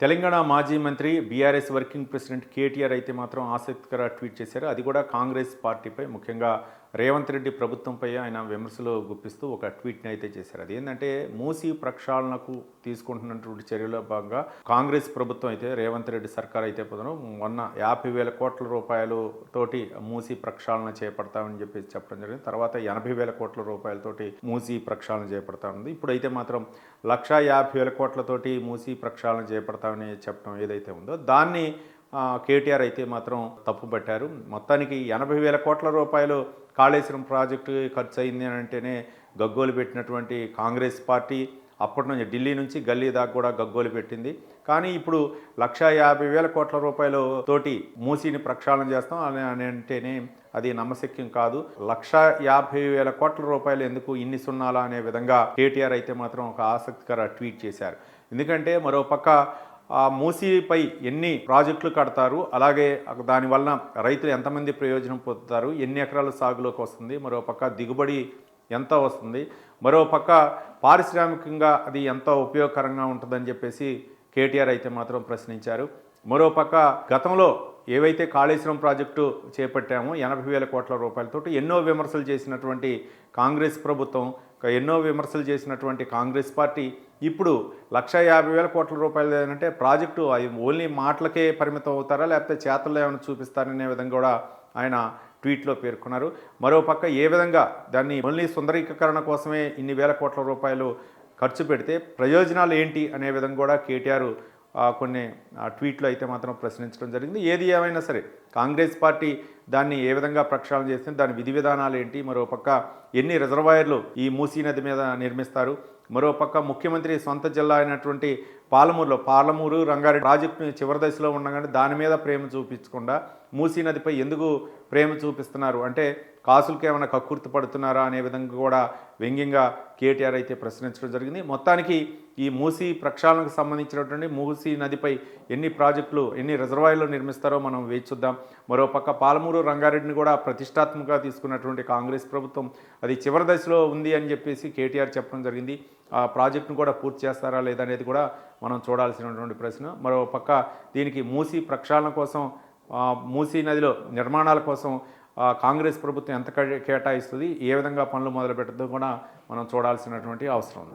తెలంగాణ మాజీ మంత్రి BRS working president KTR అయితే మాత్రం ఆసక్తికర ట్వీట్ చేశారు. అది కూడా కాంగ్రెస్ పార్టీపై ముఖ్యంగా రేవంత్ రెడ్డి ప్రభుత్వంపై ఆయన విమర్శలు గుప్పిస్తూ ఒక ట్వీట్ని అయితే చేశారు. అది ఏంటంటే మూసీ ప్రక్షాళనకు తీసుకుంటున్నటువంటి చర్యలో భాగంగా కాంగ్రెస్ ప్రభుత్వం అయితే రేవంత్ రెడ్డి సర్కార్ అయితే పోతాను మొన్న యాభై వేల కోట్ల రూపాయలు తోటి మూసీ ప్రక్షాళన చేపడతామని చెప్పేసి చెప్పడం జరిగింది. తర్వాత ఎనభై వేల కోట్ల రూపాయలతోటి మూసీ ప్రక్షాళన చేపడతా ఉంది. ఇప్పుడైతే మాత్రం లక్షా యాభై వేల కోట్లతోటి మూసీ ప్రక్షాళన చేపడతామని చెప్పడం ఏదైతే ఉందో దాన్ని కేటీఆర్ అయితే మాత్రం తప్పుపట్టారు. మొత్తానికి ఎనభై వేల కోట్ల రూపాయలు కాళేశ్వరం ప్రాజెక్టు ఖర్చు అయింది అని అంటేనే గగ్గోలు పెట్టినటువంటి కాంగ్రెస్ పార్టీ అప్పటి నుంచి ఢిల్లీ నుంచి గల్లీ దాకా కూడా గగ్గోలు పెట్టింది. కానీ ఇప్పుడు లక్షా యాభై వేల కోట్ల రూపాయలు తోటి మూసీని ప్రక్షాళన చేస్తాం అని అని అంటేనే అది నమ్మశక్యం కాదు. లక్ష యాభై వేల కోట్ల రూపాయలు ఎందుకు ఇన్ని సున్నాలా అనే విధంగా కేటీఆర్ అయితే మాత్రం ఒక ఆసక్తికర ట్వీట్ చేశారు. ఎందుకంటే మరో పక్క ఆ మూసీపై ఎన్ని ప్రాజెక్టులు కడతారు అలాగే దానివల్ల రైతులు ఎంతమంది ప్రయోజనం పొందుతారు ఎన్ని ఎకరాల సాగులోకి వస్తుంది మరో పక్క దిగుబడి ఎంత వస్తుంది మరోపక్క పారిశ్రామికంగా అది ఎంత ఉపయోగకరంగా ఉంటుందని చెప్పేసి కేటీఆర్ అయితే మాత్రం ప్రశ్నించారు. మరోపక్క గతంలో ఏవైతే కాళేశ్వరం ప్రాజెక్టు చేపట్టామో ఎనభై వేల కోట్ల రూపాయలతో ఎన్నో విమర్శలు చేసినటువంటి కాంగ్రెస్ ప్రభుత్వం ఎన్నో విమర్శలు చేసినటువంటి కాంగ్రెస్ పార్టీ ఇప్పుడు లక్ష యాభై వేల కోట్ల రూపాయలు ఏంటంటే ప్రాజెక్టు అవి ఓన్లీ మాటలకే పరిమితం అవుతారా? లేకపోతే చేతల్లో ఏమైనా చూపిస్తారనే విధంగా కూడా ఆయన ట్వీట్లో పేర్కొన్నారు. మరో పక్క ఏ విధంగా దాన్ని ఓన్లీ సుందరీకరణ కోసమే ఇన్ని వేల కోట్ల రూపాయలు ఖర్చు పెడితే ప్రయోజనాలు ఏంటి అనే విధంగా కూడా కేటీఆర్ కొన్ని ట్వీట్లు అయితే మాత్రం ప్రశ్నించడం జరిగింది. ఏది ఏమైనా సరే కాంగ్రెస్ పార్టీ దాన్ని ఏ విధంగా ప్రక్షాళన చేస్తుంది దాని విధి విధానాలు ఏంటి మరో పక్క ఎన్ని రిజర్వాయర్లు ఈ మూసీ నది మీద నిర్మిస్తారు మరో పక్క ముఖ్యమంత్రి సొంత జిల్లా అయినటువంటి పాలమూరులో పాలమూరు రంగారెడ్డి ప్రాజెక్టు చివరి దశలో ఉండగానే దాని మీద ప్రేమ చూపించకుండా మూసీ నదిపై ఎందుకు ప్రేమ చూపిస్తున్నారు? అంటే కాసులకి ఏమైనా కక్కుర్తి పడుతున్నారా అనే విధంగా కూడా వ్యంగ్యంగా కేటీఆర్ అయితే ప్రశ్నించడం జరిగింది. మొత్తానికి ఈ మూసీ ప్రక్షాళనకు సంబంధించినటువంటి మూసీ నదిపై ఎన్ని ప్రాజెక్టులు ఎన్ని రిజర్వాయర్లు నిర్మిస్తారో మనం వేచి చూద్దాం. మరోపక్క పాలమూరు రంగారెడ్డిని కూడా ప్రతిష్టాత్మకంగా తీసుకున్నటువంటి కాంగ్రెస్ ప్రభుత్వం అది చివరి దశలో ఉంది అని చెప్పేసి కేటీఆర్ చెప్పడం జరిగింది. ఆ ప్రాజెక్టును కూడా పూర్తి చేస్తారా లేదా అనేది కూడా మనం చూడాల్సినటువంటి ప్రశ్న. మరో పక్క దీనికి మూసీ ప్రక్షాళన కోసం మూసీ నదిలో నిర్మాణాల కోసం కాంగ్రెస్ ప్రభుత్వం ఎంత కేటాయిస్తుంది ఏ విధంగా పనులు మొదలు పెట్టదో కూడా మనం చూడాల్సినటువంటి అవసరం ఉంది.